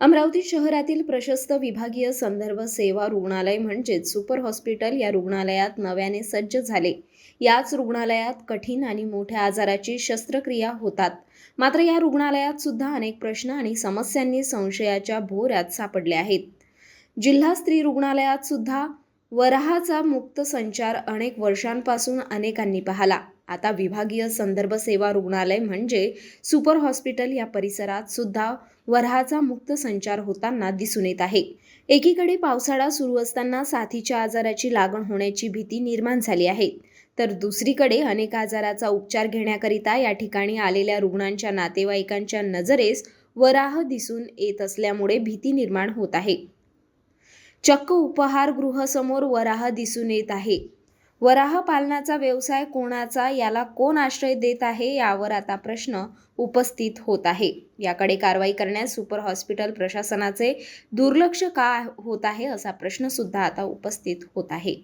अमरावती शहरातील प्रशस्त विभागीय संदर्भ सेवा रुग्णालय म्हणजेच सुपर हॉस्पिटल या रुग्णालयात नव्याने सज्ज झाले. याच रुग्णालयात कठीण आणि मोठ्या आजाराची शस्त्रक्रिया होतात. मात्र या रुग्णालयात सुद्धा अनेक प्रश्न आणि समस्यांनी संशयाच्या भोऱ्यात सापडले आहेत. जिल्हा स्त्री रुग्णालयात सुद्धा वराहाचा मुक्त संचार अनेक वर्षांपासून अनेकांनी पाहला. आता विभागीय संदर्भ सेवा रुग्णालय म्हणजे सुपर हॉस्पिटल या परिसरात सुद्धा वराहाचा मुक्त संचार होताना दिसून येत आहे. एकीकडे पावसाळा सुरू असताना साथीच्या आजाराची लागण होण्याची भीती निर्माण झाली आहे. तर दुसरीकडे अनेक आजाराचा उपचार घेण्याकरिता या ठिकाणी आलेल्या रुग्णांच्या नातेवाईकांच्या नजरेस वराह दिसून येत असल्यामुळे भीती निर्माण होत आहे. चक्क उपहारगृहासमोर वराह दिसून येत आहे. वराह पालनाचा व्यवसाय कोणाचा याला कोण आश्रय देत आहे यावर आता प्रश्न उपस्थित होत आहे. याकडे कारवाई करण्यास सुपर हॉस्पिटल प्रशासनाचे दुर्लक्ष का होत आहे असा प्रश्नसुद्धा आता उपस्थित होत आहे.